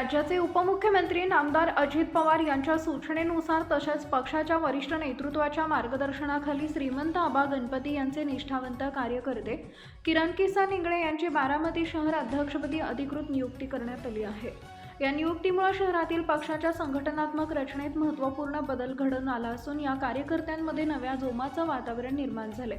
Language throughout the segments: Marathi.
राज्याचे उपमुख्यमंत्री नामदार अजित पवार यांच्या सूचनेनुसार तसेच पक्षाच्या वरिष्ठ नेतृत्वाच्या मार्गदर्शनाखाली श्रीमंत आबा गणपती यांचे निष्ठावंत कार्यकर्ते किरण किसन इंगळे यांची बारामती शहर अध्यक्षपदी अधिकृत नियुक्ती करण्यात आली आहे. या नियुक्तीमुळे शहरातील पक्षाच्या संघटनात्मक रचनेत महत्त्वपूर्ण बदल घडून आला असून या कार्यकर्त्यांमध्ये नव्या जोमाचं वातावरण निर्माण झाले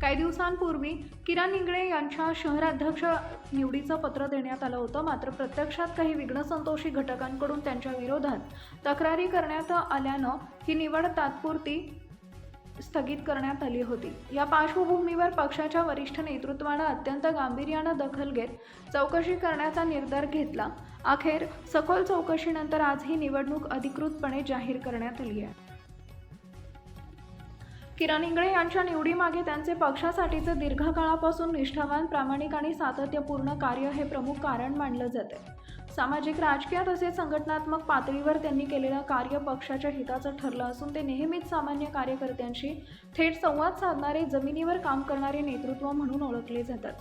काही दिवसांपूर्वी किरण इंगळे यांच्या शहराध्यक्ष निवडीचं पत्र देण्यात आलं होतं. मात्र प्रत्यक्षात काही विघ्नसंतोषी घटकांकडून त्यांच्या विरोधात तक्रारी करण्यात आल्यानं ही निवड तात्पुरती स्थगित करण्यात आली होती. या पार्श्वभूमीवर पक्षाच्या वरिष्ठ नेतृत्वानं अत्यंत गांभीर्यानं दखल घेत चौकशी करण्याचा निर्धार घेतला. अखेर सखोल चौकशीनंतर आज ही निवडणूक अधिकृतपणे जाहीर करण्यात आली आहे. किरण इंगळे यांच्या निवडीमागे त्यांचे पक्षासाठीचे दीर्घकाळापासून निष्ठावान प्रामाणिक आणि सातत्यपूर्ण कार्य हे प्रमुख कारण मानलं जाते सामाजिक राजकीय तसेच संघटनात्मक पातळीवर त्यांनी केलेलं कार्य पक्षाच्या हिताचं ठरलं असून ते नेहमीच सामान्य कार्यकर्त्यांशी थेट संवाद साधणारे जमिनीवर काम करणारे नेतृत्व म्हणून ओळखले जातात.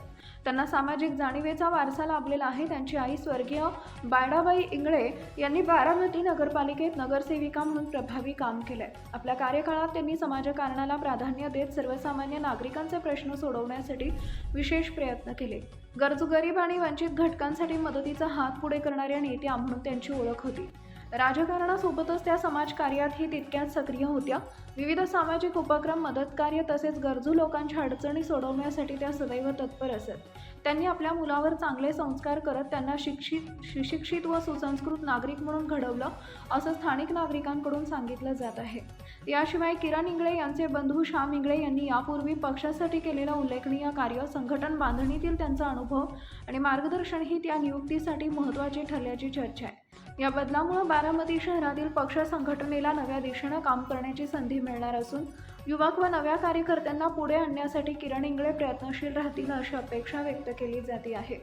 त्यांना सामाजिक जाणीवेचा वारसा लाभलेला आहे त्यांची आई स्वर्गीय बायडाबाई इंगळे यांनी बारामती नगरपालिकेत नगरसेविका म्हणून प्रभावी काम केलंय. आपल्या कार्यकाळात त्यांनी समाजकारणाला प्राधान्य देत सर्वसामान्य नागरिकांचे प्रश्न सोडवण्यासाठी विशेष प्रयत्न केले. गरजू गरीब आणि वंचित घटकांसाठी मदतीचा हात पुढे करणाऱ्या नेत्या म्हणून त्यांची ओळख होती. राजकारणासोबतच त्या समाजकार्यातही तितक्याच सक्रिय होत्या. विविध सामाजिक उपक्रम मदतकार्य तसेच गरजू लोकांच्या अडचणी सोडवण्यासाठी त्या सदैव तत्पर असत. त्यांनी आपल्या मुलावर चांगले संस्कार करत त्यांना शिक्षित सुशिक्षित व सुसंस्कृत नागरिक म्हणून घडवलं असं स्थानिक नागरिकांकडून सांगितलं जात आहे. याशिवाय किरण इंगळे यांचे बंधू श्याम इंगळे यांनी यापूर्वी पक्षासाठी केलेलं उल्लेखनीय कार्य संघटन बांधणीतील त्यांचा अनुभव आणि मार्गदर्शनही त्या नियुक्तीसाठी महत्त्वाचे ठरल्याची चर्चा आहे. या बदलामुळे बारामती शहरातील पक्ष संघटनेला नव्या दिशेनं काम करण्याची संधी मिळणार असून युवक व नव्या कार्यकर्त्यांना पुढे आणण्यासाठी किरण इंगळे प्रयत्नशील राहतील अशी अपेक्षा व्यक्त केली जाते आहे.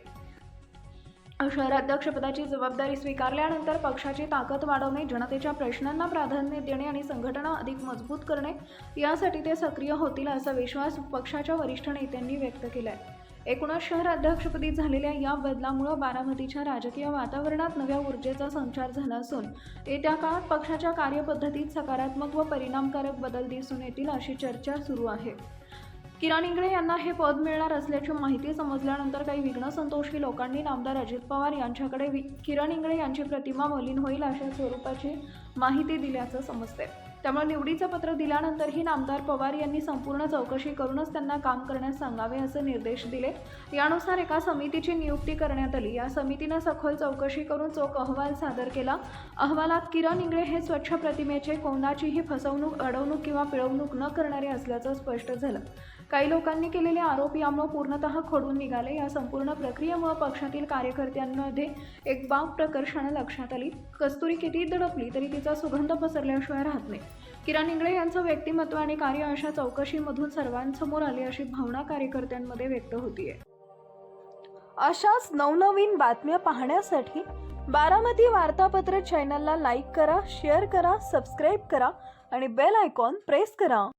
शहराध्यक्षपदाची जबाबदारी स्वीकारल्यानंतर पक्षाची ताकद वाढवणे जनतेच्या प्रश्नांना प्राधान्य देणे आणि संघटना अधिक मजबूत करणे यासाठी ते सक्रिय होतील असा विश्वास पक्षाच्या वरिष्ठ नेत्यांनी व्यक्त केला आहे एकूणच शहर अध्यक्षपदी झालेल्या या बदलामुळे बारामतीच्या राजकीय वातावरणात नव्या ऊर्जेचा संचार झाला असून येत्या काळात पक्षाच्या कार्यपद्धतीत सकारात्मक व परिणामकारक बदल दिसून येतील अशी चर्चा सुरू आहे. किरण इंगळे यांना हे पद मिळणार असल्याची माहिती समजल्यानंतर काही विघ्न संतोषी लोकांनी नामदार अजित पवार यांच्याकडे वि- किरण इंगळे यांची प्रतिमा मलिन होईल अशा स्वरूपाची माहिती दिल्याचं समजते त्यामुळे निवडीचं पत्र दिल्यानंतरही नामदार पवार यांनी संपूर्ण चौकशी करूनच त्यांना काम करण्यास सांगावे असे निर्देश दिले. यानुसार एका समितीची नियुक्ती करण्यात आली. या समितीनं सखोल चौकशी करून चोख अहवाल सादर केला. अहवालात किरण इंगळे हे स्वच्छ प्रतिमेचे कोणाचीही फसवणूक अडवणूक किंवा पिळवणूक न करणारे असल्याचं स्पष्ट झालं. काही लोकांनी केलेले आरोप यामुळे पूर्णतः खोडून निघाले. या संपूर्ण प्रक्रियेमुळे पक्षातील कार्यकर्त्यांमध्ये एक बाब प्रकर्षानं लक्षात आली. कस्तुरी किती दडपली तरी तिचा सुगंध पसरल्याशिवाय राहत नाही. किरण इंगळे यांचं व्यक्तिमत्व आणि कार्य अशा चौकशीमधून सर्वांसमोर आले अशी भावना कार्यकर्त्यांमध्ये व्यक्त होतीये. अशाच नवनवीन बातम्या पाहण्यासाठी बारामती वार्तापत्र चॅनलला लाईक करा शेअर करा सबस्क्राईब करा आणि बेल आयकॉन प्रेस करा.